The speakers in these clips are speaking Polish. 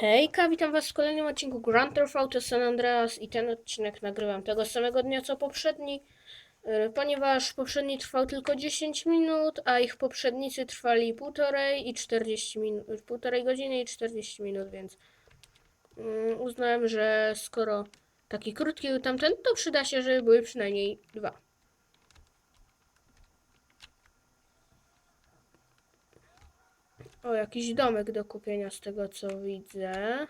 Hejka, witam was w kolejnym odcinku Grand Theft Auto San Andreas i ten odcinek nagrywam tego samego dnia co poprzedni, y, ponieważ poprzedni trwał tylko 10 minut, a ich poprzednicy trwali półtorej i 40 minut, półtorej godziny i 40 minut, więc mm, uznałem, że skoro taki krótki był tamten, to przyda się, żeby były przynajmniej dwa. O, jakiś domek do kupienia z tego co widzę.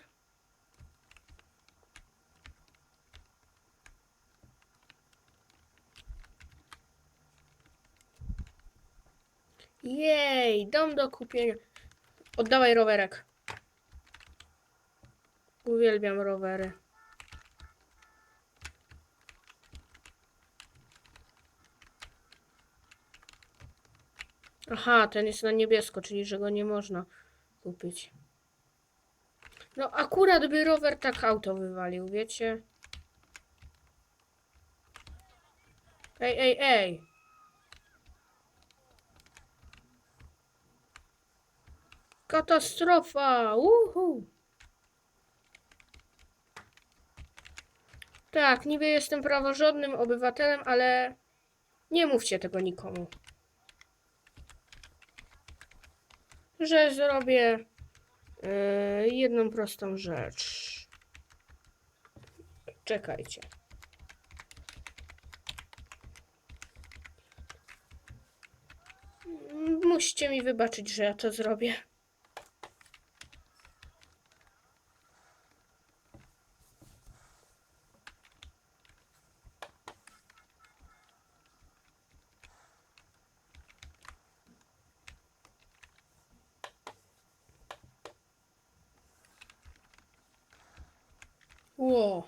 Jej, dom do kupienia. Oddawaj rowerek. Uwielbiam rowery. Aha, ten jest na niebiesko, czyli że go nie można kupić. No akurat by rower tak auto wywalił, wiecie? Ej, ej, ej. Katastrofa! Uhu! Tak, niby jestem praworządnym obywatelem, ale nie mówcie tego nikomu. Że zrobię e, jedną prostą rzecz. Czekajcie. Musicie mi wybaczyć, że ja to zrobię. Ło.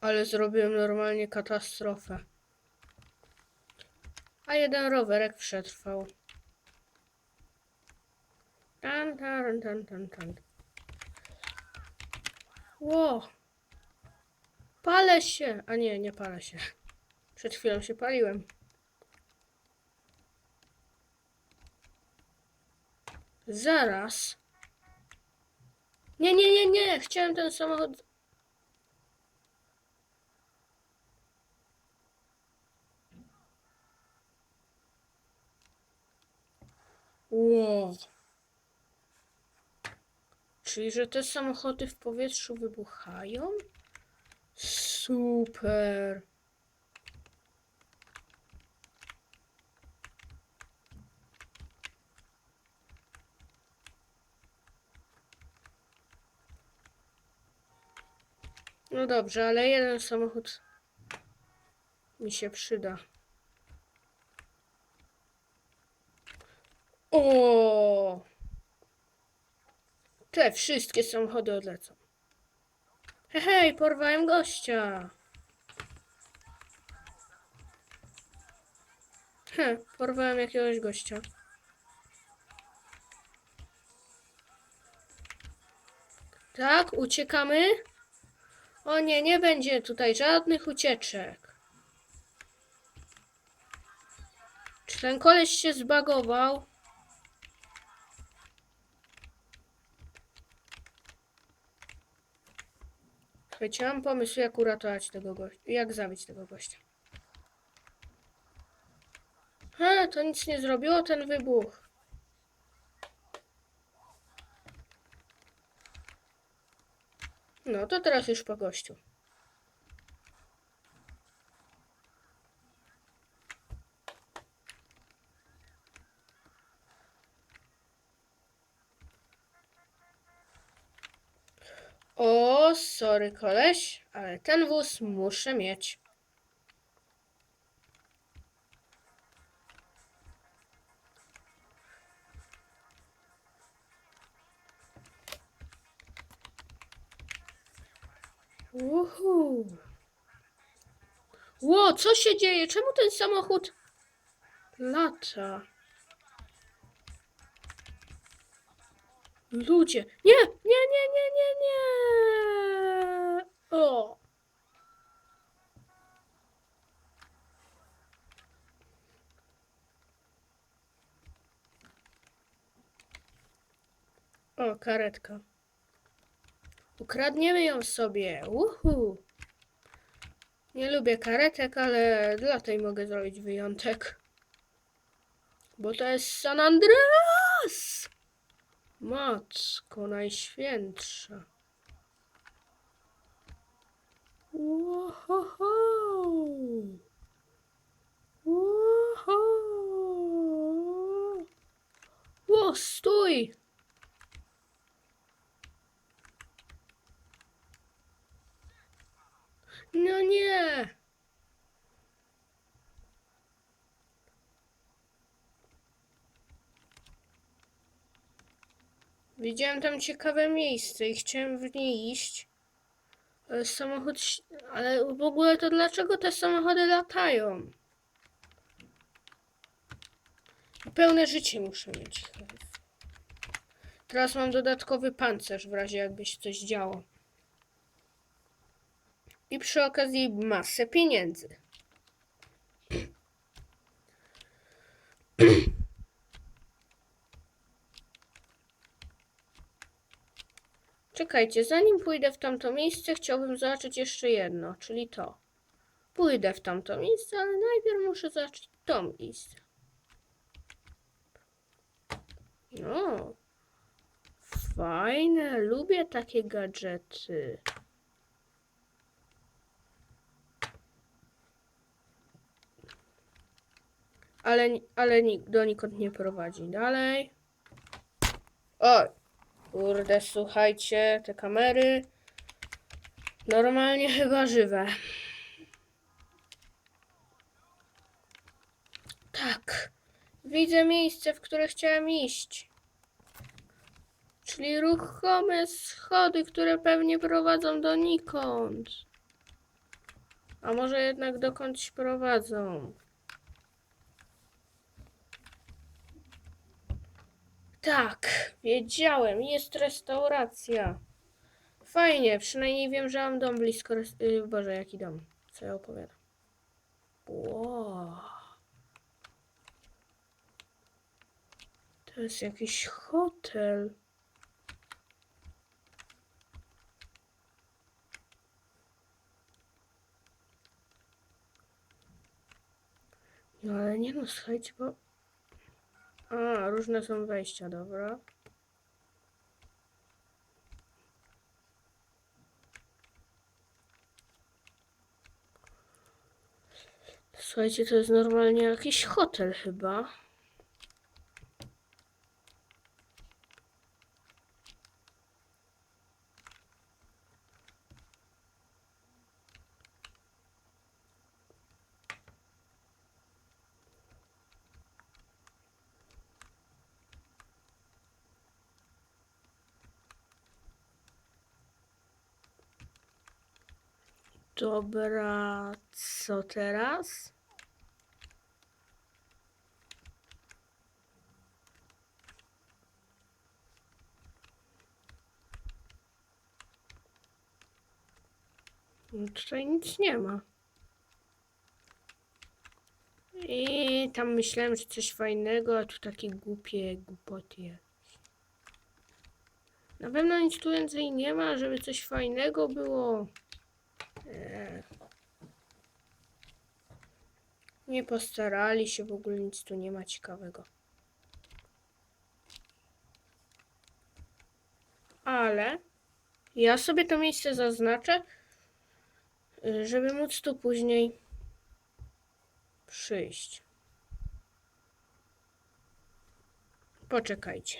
Ale zrobiłem normalnie katastrofę. A jeden rowerek przetrwał. Tan, tan, tan, tan, tan. Ło. Palę się. A nie, nie palę się. Przed chwilą się paliłem. Zaraz. Nie, nie, nie, nie. Chciałem ten samochód. Wow. Czyli, że te samochody w powietrzu wybuchają? Super. No dobrze, ale jeden samochód mi się przyda. O! Te wszystkie samochody odlecą. Hej, hej, porwałem gościa. He, porwałem jakiegoś gościa. Tak, uciekamy. O nie, nie będzie tutaj żadnych ucieczek. Czy ten koleś się zbagował? Mam pomysł, jak uratować tego gościa. Jak zabić tego gościa. Ha, to nic nie zrobiło, ten wybuch. No, to teraz już po gościu. O, sorry koleś, ale ten wóz muszę mieć. Uhu. Ło, co się dzieje? Czemu ten samochód lata? Ludzie. Nie, nie, nie, nie, nie, nie. O. O, karetka. Ukradniemy ją sobie. Uhu. Nie lubię karetek, ale dla tej mogę zrobić wyjątek. Bo to jest San Andreas! Matko najświętsza. Łohoho! Łoho! Ło, stój! No nie! Widziałem tam ciekawe miejsce i chciałem w nie iść. Ale samochód. Ale w ogóle to dlaczego te samochody latają? Pełne życie muszę mieć. Teraz mam dodatkowy pancerz w razie jakby się coś działo. I przy okazji masę pieniędzy. Czekajcie, zanim pójdę w tamto miejsce, chciałbym zobaczyć jeszcze jedno, czyli to. Pójdę w tamto miejsce, ale najpierw muszę zobaczyć to miejsce. No, fajne, lubię takie gadżety. Ale, ale ni- donikąd nie prowadzi. Dalej. Oj, kurde, słuchajcie, te kamery normalnie chyba żywe. Tak, widzę miejsce, w które chciałem iść. Czyli ruchome schody, które pewnie prowadzą donikąd. A może jednak dokądś prowadzą. Tak, wiedziałem, jest restauracja. Fajnie, przynajmniej wiem, że mam dom blisko. Yy, Boże, jaki dom? Co ja opowiadam? Wow. To jest jakiś hotel. No ale nie no, słuchajcie, bo... Różne są wejścia, dobra. Słuchajcie, to jest normalnie jakiś hotel chyba. Dobra, co teraz? No, Tutaj nic nie ma. I tam myślałem, że coś fajnego, a tu takie głupie głupoty. jakieś. Na pewno nic tu więcej nie ma, żeby coś fajnego było. Eee. Nie postarali się, w ogóle nic tu nie ma ciekawego. Ale ja sobie to miejsce zaznaczę, y, żeby móc tu później przyjść. Poczekajcie.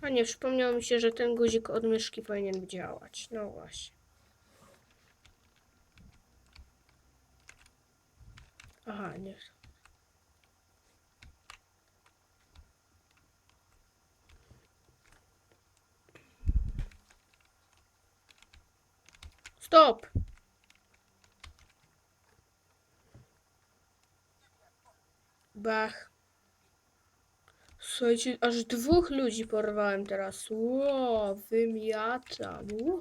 A nie, przypomniało mi się, że ten guzik od myszki powinien działać. No właśnie. Aha, nie. Stop! Bach. Słuchajcie, aż dwóch ludzi porwałem teraz. Ło, wymiatam. Ło.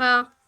Pa!